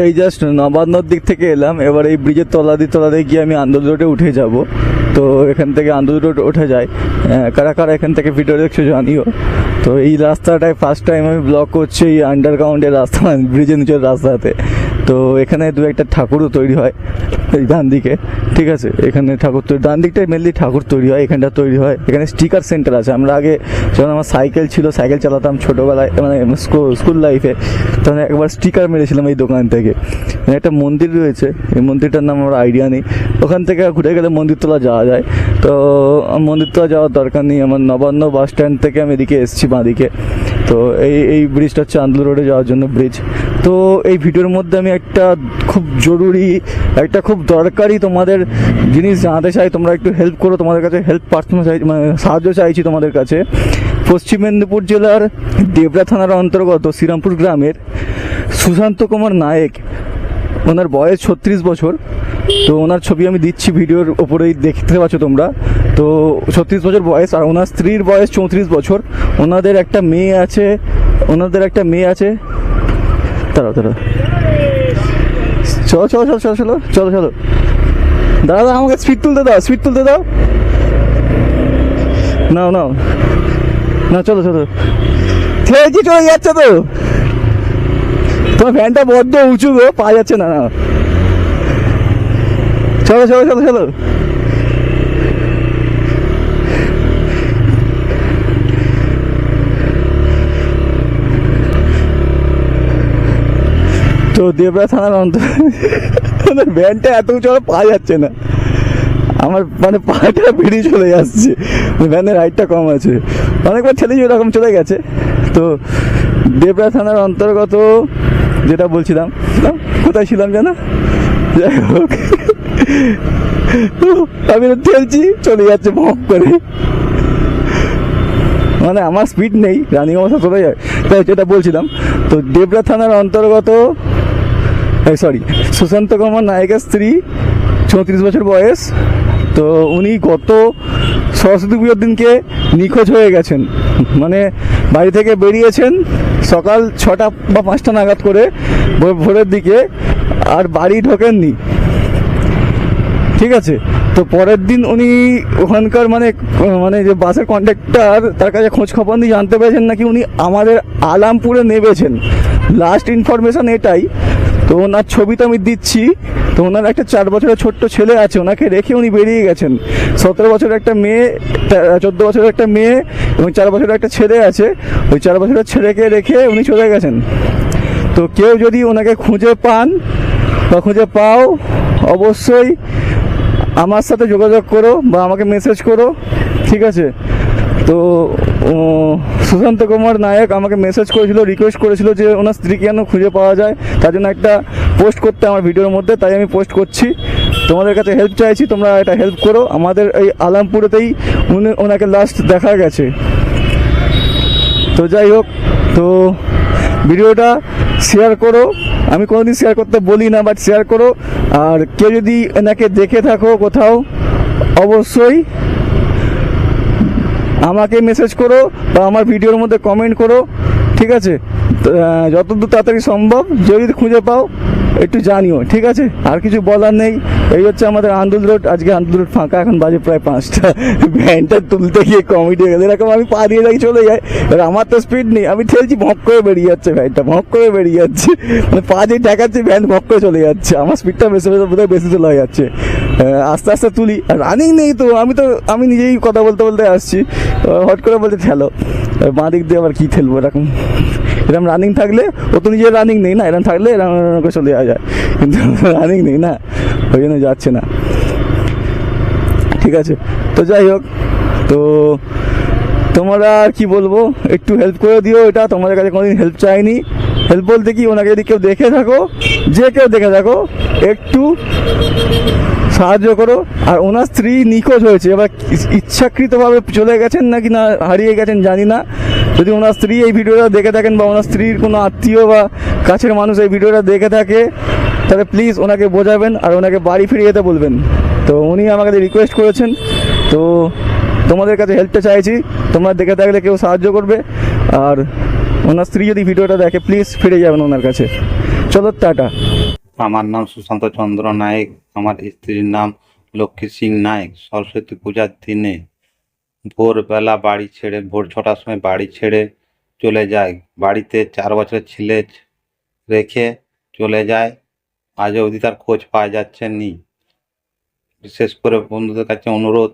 এই জাস্ট নবান্নর দিক থেকে এলাম। এবার এই ব্রিজের তলা দিয়ে তলা দিয়ে গিয়ে আমি আন্দোলন রোডে উঠে যাব। তো এখান থেকে আন্দোলন রোড উঠে যায়। কারা কারা এখান থেকে ভিডিও দেখছ জানিও। তো এই রাস্তাটায় ফার্স্ট টাইম আমি ব্লক করছি এই আন্ডারগ্রাউন্ডের রাস্তা ব্রিজের নিচের রাস্তাতে। তো এখানে দু একটা ঠাকুরও তৈরি হয় এই ডান দিকে, ঠিক আছে? এখানে ঠাকুর তৈরি, ডান দিকটায় মেনলি ঠাকুর তৈরি হয়, এখানটা তৈরি হয়। এখানে স্টিকার সেন্টার আছে। আমরা আগে যখন আমার সাইকেল ছিল সাইকেল চালাতাম ছোটোবেলায় মানে স্কুল লাইফে তখন একবার স্টিকার মেরেছিলাম এই দোকান থেকে। একটা মন্দির রয়েছে। এই মন্দিরটার নাম আমার আইডিয়া নেই। ওখান থেকে ঘুরে গেলে মন্দিরতলা যাওয়া যায়। তো, মন্দিরতলা যাওয়ার দরকার নেই। আমার নবান্ন বাস স্ট্যান্ড থেকে আমি এদিকে এসেছি বাঁদিকে। তো, এই এই ব্রিজটা হচ্ছে আন্দোলন রোডে যাওয়ার জন্য ব্রিজ তো, এই ভিডিওর মধ্যে আমি একটা খুব জরুরি, একটা খুব দরকারি তোমাদের জিনিস জানাতে চাই। তোমরা একটু হেল্প করো তোমাদের কাছে। হেল্প প্রার্থনা চাই মানে সাহায্য চাইছি তোমাদের কাছে। পশ্চিম মেদিনীপুর জেলার দেবরা থানার অন্তর্গত শ্রীরামপুর গ্রামের সুশান্ত কুমার নায়েক ওনার বয়স ছত্রিশ বছর। তো ওনার ছবি আমি দিচ্ছি, ভিডিওর ওপরেই দেখতে পাচ্ছ তোমরা। তো ছত্রিশ বছর বয়স আর ওনার স্ত্রীর বয়স চৌত্রিশ বছর। ওনাদের একটা মেয়ে আছে, ওনাদের একটা মেয়ে আছে। দাঁড়াও তারা চলো চলো চলো চলো চলো চলো চলো। দাদা আমাকে স্পিড তুলতে দাও স্পিড তুলতে দাও। নাও নাও। না চলো চলো। ছেড়েছি চলে যাচ্ছে তো। তোমার ফ্যানটা বড্ড উঁচু গো পাওয়া যাচ্ছে না চলো চলো চলো চলো। তো দেবরা থানার অন্তর ভ্যানটা এত উঁচু পাওয়া যাচ্ছে না। আমার মানে পাটা বেরিয়ে চলে যাচ্ছে। ভ্যানের হাইটটা কম আছে। অনেকবার ছেলে এরকম চলে গেছে। তো দেবরা থানার অন্তর্গত যেটা বলছিলাম কোথায় ছিলাম যেন? যাই হোক। আমি ঠেলছি চলে যাচ্ছে ভক করে। মানে আমার স্পিড নেই, রানিং অবস্থা চলে যায় তাই যেটা বলছিলাম, তো দেবরা থানার অন্তর্গত সরি সুশান্ত কুমার নায়কের স্ত্রী, চৌত্রিশ বছর বয়স তো উনি গত সরস্বতী পুজোর দিনকে নিখোঁজ হয়ে গেছেন। মানে বাড়ি থেকে বেরিয়েছেন সকাল ছটা বা পাঁচটা নাগাদ করে ভোর- ভোরের দিকে, আর বাড়ি ঢোকেননি। ঠিক আছে? তো পরের দিন উনি ওখানকার মানে মানে যে বাসের কন্ডাক্টর তার কাছে খোঁজ খবর নিয়ে জানতে পেরেছেন নাকি উনি আমাদের আলামপুরে নেমেছেন। লাস্ট ইনফরমেশন এটাই। তো ওনার ছবি তো আমি দিচ্ছি। তো ওনার একটা চার বছরের ছোট্ট ছেলে আছে, ওনাকে রেখে উনি বেরিয়ে গেছেন। সতেরো বছরের একটা মেয়ে চোদ্দ বছরের একটা মেয়ে এবং চার বছরের একটা ছেলে আছে। ওই চার বছরের ছেলেকে রেখে উনি চলে গেছেন। তো কেউ যদি ওনাকে খুঁজে পান বা খুঁজে পাও, অবশ্যই আমার সাথে যোগাযোগ করো বা আমাকে মেসেজ করো, ঠিক আছে? তো সুশান্ত কুমার নায়ক আমাকে মেসেজ করেছিল রিকোয়েস্ট করেছিল যে ওনার স্ত্রীকে যেন খুঁজে পাওয়া যায়। তার জন্য একটা পোস্ট করতে আমার ভিডিওর মধ্যে, তাই আমি পোস্ট করছি। তোমাদের কাছে হেল্প চাইছি, তোমরা এটা হেল্প করো। আমাদের এই আলামপুরেতেই উনি, ওনাকে লাস্ট দেখা গেছে। তো যাই হোক, তো ভিডিওটা শেয়ার করো। আমি কোনোদিন শেয়ার করতে বলি না বাট শেয়ার করো। আর কেউ যদি এনাকে দেখে থাকো কোথাও, অবশ্যই আমাকে মেসেজ করো বা আমার ভিডিওর মধ্যে কমেন্ট করো, ঠিক আছে? যতদূর তাড়াতাড়ি সম্ভব, যদি খুঁজে পাও একটু জানিও, ঠিক আছে? আর কিছু বলার নেই। এই হচ্ছে আমাদের আন্দোলন রোড। আজকে আন্দোলন রোড ফাঁকা, এখন বাজে প্রায় পাঁচটা। ভ্যানটা তুলতে গিয়ে কমেডি হয়ে এরকম আমি পা দিয়ে রাখি চলে যাই। এবার আমার তো স্পিড নেই। আমি ঠেলছি, ভক করে বেরিয়ে যাচ্ছে ভ্যানটা, ভক করে বেরিয়ে যাচ্ছে। মানে পা দিয়ে ঠেকাচ্ছি, ভ্যান ভক করে চলে যাচ্ছে। আমার স্পিডটা বেশি বেশি, বোধহয় বেশি চলে যাচ্ছে। আস্তে আস্তে তুলি। আর রানিং নেই তো। আমি তো, আমি নিজেই কথা বলতে বলতে আসছি। হট করে বলতে ঠেলো। বাঁ দিক দিয়ে আবার কী ঠেলবো এরকম? এরকম রানিং থাকলে, ও তো নিজের রানিং নেই না এরকম থাকলে এরকম করে চলে যাওয়া যায়। কিন্তু রানিং নেই না, ওই জন্য যাচ্ছে না। ঠিক আছে, তো যাই হোক, তো তোমরা আর কি বলব, একটু হেল্প করে দিও এটা, তোমাদের কাছে কোনোদিন হেল্প চাইনি। হেল্প বলতে কি, ওনাকে যদি কেউ দেখে থাকো, যে কেউ দেখে থাকো, একটু সাহায্য করো। আর ওনার স্ত্রী নিখোঁজ হয়েছে, এবার ইচ্ছাকৃতভাবে চলে গেছেন নাকি না, হারিয়ে গেছেন জানি না। যদি ওনার স্ত্রী এই ভিডিওটা দেখে থাকেন বা ওনার স্ত্রীর কোনো আত্মীয় বা কাছের মানুষ এই ভিডিওটা দেখে থাকে, তাহলে প্লিজ ওনাকে বোঝাবেন আর ওনাকে বাড়ি ফিরে যেতে বলবেন। তো উনি আমাকে রিকোয়েস্ট করেছেন। তো তোমাদের কাছে হেল্পটা চাইছি। তোমরা দেখে থাকলে কেউ সাহায্য করবে। আর ওনার স্ত্রী যদি ভিডিওটা দেখে প্লিজ ফিরে যাবেন ওনার কাছে। চলো, টাটা। আমার নাম সুশান্ত চন্দ্র নায়েক। আমার স্ত্রীর নাম লক্ষ্মী সিং নায়েক। সরস্বতী পূজার দিনে ভোরবেলা বাড়ি ছেড়ে, ভোর ছটার সময় বাড়ি ছেড়ে চলে যায়। বাড়িতে চার বছরের ছেলে রেখে চলে যায়। আজ অবধি তার খোঁজ পাওয়া যাচ্ছে নি। বিশেষ করে বন্ধুদের কাছে অনুরোধ